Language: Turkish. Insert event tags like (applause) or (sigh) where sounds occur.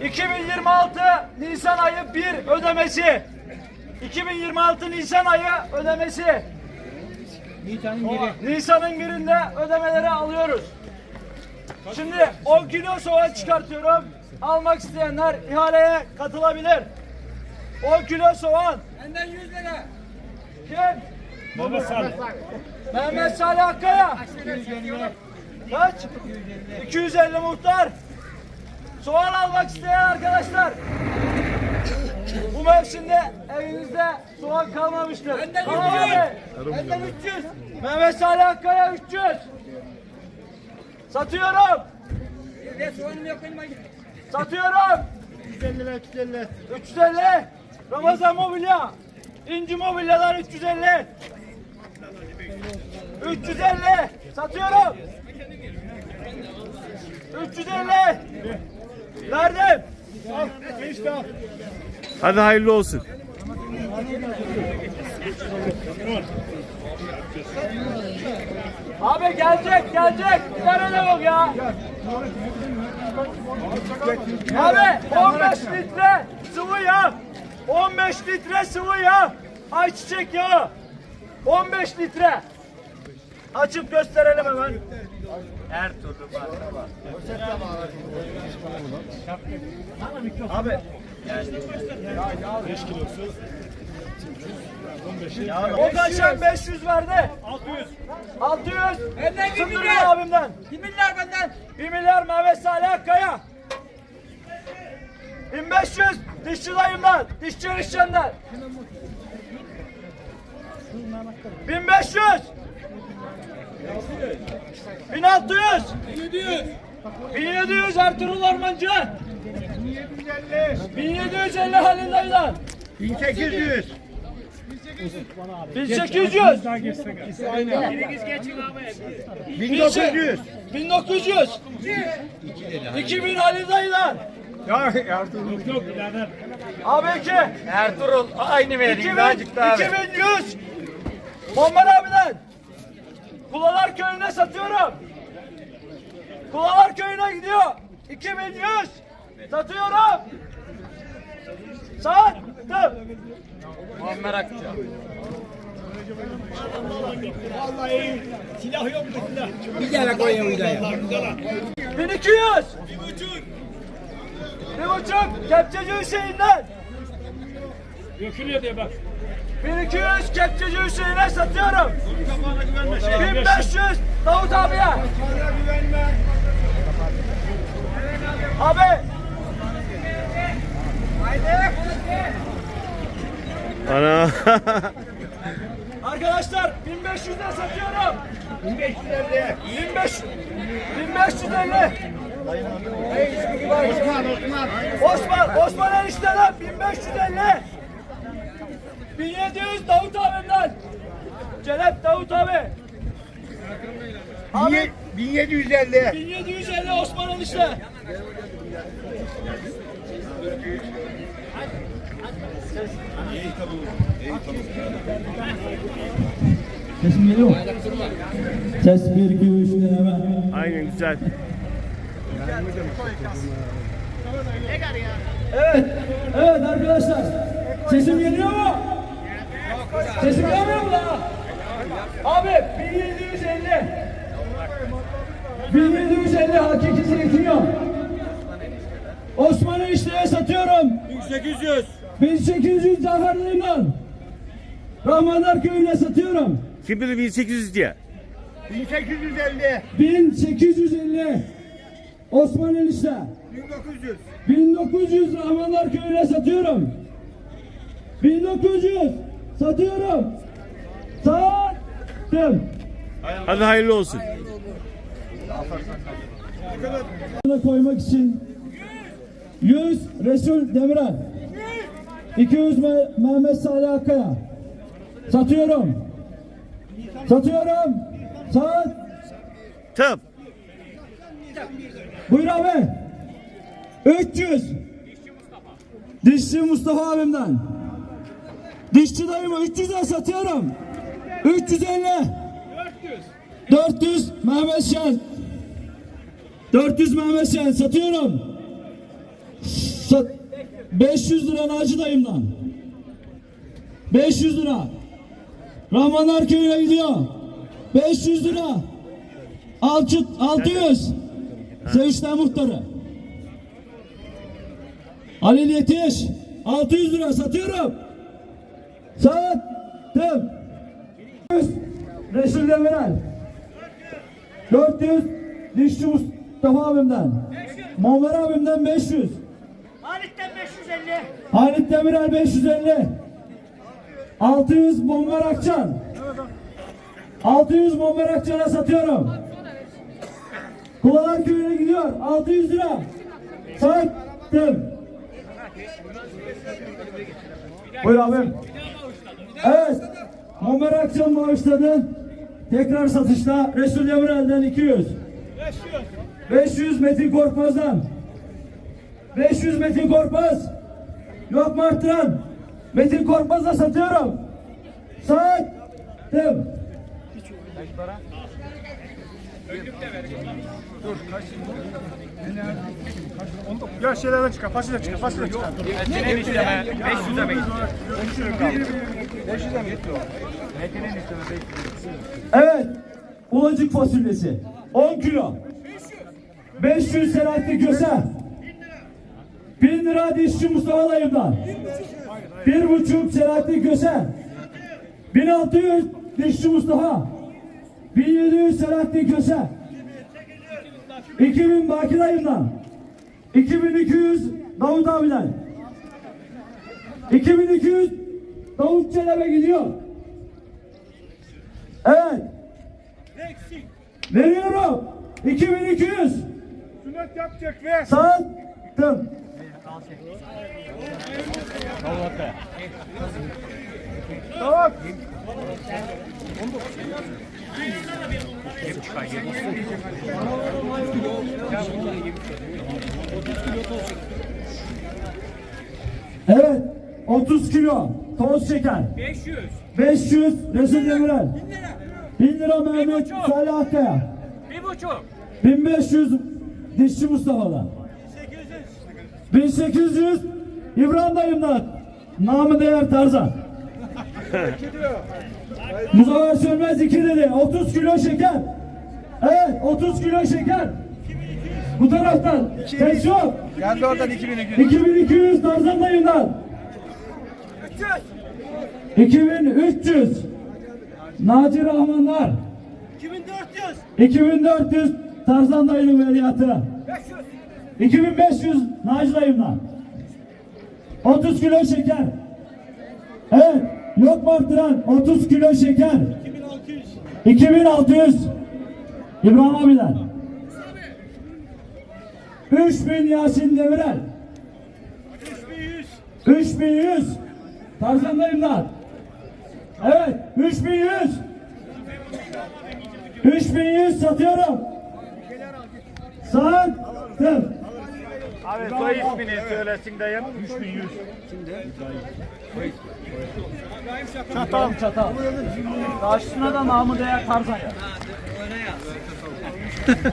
2026 Nisan ayı 1 ödemesi. 2026 Nisan ayı ödemesi. Nisan'ın birinde ödemeleri alıyoruz. Şimdi 10 kilo soğan çıkartıyorum. Almak isteyenler ihaleye katılabilir. 10 kilo soğan. Benden 100 lira. Kim? Mehmet Salih Akkaya. Kaç? 250 muhtar. Soğan almak isteyen arkadaşlar. Bu mevsimde evinizde soğan kalmamıştır. Benden Tamam 300. abi. Benden 300. Mehmet Salih Akkaya 300. Satıyorum. Satıyorum. 350 lira 350. 350. Ramazan Mobilya. İnci Mobilya'dan 350. 350. Satıyorum. 350. Verdim. Al. Hadi hayırlı olsun. Abi gelecek gelecek. Tane de yok ya. Abi 15 litre sıvı yağ. 15 litre sıvı yağ. Ayçiçek yağı. 15 litre. Açıp gösterelim hemen. Her türlü var. Abi. 5 kilosu. O kaçan 500 verdi. 600. 600. Benden bir Sındırıyor milyar. abimden. 1 milyar benden. 1 milyar Mehmet Salih Akkaya. 1500 dişçi dayımdan, dişçi eniştemden. 1500 1600 1700 1700 Ertuğrul Ormancı 1750 Halil dayıdan 1800. 1800 1900. 1900 2000 Halil dayıdan Ya yardım. Abi iki. Ertuğrul aynı vereyim 2000, birazcık daha ver. 2100 Bombar abiden Kulalar köyüne satıyorum. Kulalar köyüne gidiyor. 2100 Satıyorum. Sattım. Muammer Akça. Vallahi silah yok mu silah? 1200 Bir buçuk. Kepçeci Hüseyin'den Dökülüyor diye bak. 1200 Kepçeci Hüseyin'e satıyorum 1500 Davut abiye Abi Ana. Arkadaşlar 1500'den satıyorum 1550. 1500 1550 Osman Osman. Osman Osman enişteden 1550 1700 Davut abimden Celep Davut abi Abi 1750. 1750 Osman enişte Sesim geliyor mu? Ses 1, 2, 3 deneme. Aynen güzel. Evet, evet arkadaşlar. Sesim geliyor mu? Sesim gelmiyor mu daha? Abi 1750 1750 hakiki zeytinyağı. Osman Enişte'ye satıyorum. 1800 1800 Zaferli'yle. Rahmanlar Köyü'ne satıyorum. Kim bilir 1800 diye. 1850. 1850 Osman Enişte. 1900. 1900 Rahmanlar Köyü'ne satıyorum. 1900 satıyorum. Sattım. Hadi hayırlı olsun. Koymak için 100 Resul Demirel 200 Me- Mehmet Salih Akkaya satıyorum satıyorum sat Tıp. buyur abi 300 Dişçi Mustafa abimden Dişçi dayımı 300'e satıyorum 350 400 Mehmet Şen 400 Mehmet Şen satıyorum Sat 500 lira Naci dayımdan. 500 lira. Rahmanlar köyüne gidiyor. 500 lira. Alçıt 600. Sevinçten muhtarı. Halil Yetiş 600 lira satıyorum. Sattım. 100 Resul Demirel. 400 Dişçi Mustafa abimden. Muammer abimden 500. Halit'ten 550. Halit Demirel 550. 600 Muammer Akçan. 600 Muammer Akçan'a satıyorum. Kulalar köyüne gidiyor. 600 lira. Sattım. Buyur abim. Evet. Muammer Akçan bağışladı. Tekrar satışta Resul Demirel'den 200. 500 Metin Korkmaz'dan. 500 Metin Korkmaz. Yok mu arttıran? Metin Korkmaz'a satıyorum. Sattım. Ya şeylerden çıkar, fasulye çıkar, fasulye çıkar. Metin'in isteme 500'e mi? Evet. Ulacık fasulyesi. 10 kilo. 500 Selahattin Köse. 1000 lira dişçi Mustafa dayımdan. 1,5 Selahattin Köse. 1600 dişçi Mustafa. 1700 Selahattin Köse. 2000 Baki dayımdan. 2200 Davut abiden. 2200 Davut Çelebi gidiyor. Evet. Veriyorum. 2200. Sünnet yapacak ve Sattım. tamam. Evet. 30 kilo toz şeker. 500. 500 Resul Demirel. 1000 lira Mehmet Salih Akkaya. 1500 Dişçi Mustafa'dan. 1800 İbrahim dayımdan. Namı değer Tarzan. (laughs) Muzaffer Sönmez 2 dedi. 30 kilo şeker. Evet 30 kilo şeker. Bu taraftan. Ses yok. Geldi oradan 2200. 2200 Tarzan dayımdan. 2300 Naci Rahmanlar 2400. 2400 Tarzan dayının veliyatı 2500 Naci dayımdan 30 kilo şeker Evet yok mu arttıran 30 kilo şeker. 2600 İbrahim abiden 3000 Yasin Demirel. 3100 Tarzan dayımdan Evet 3100 3100 satıyorum. Sattım Abi soy ismini söylesin dayım. Çatal. Çatal. Karşısına da namı değer Tarzan ya (laughs)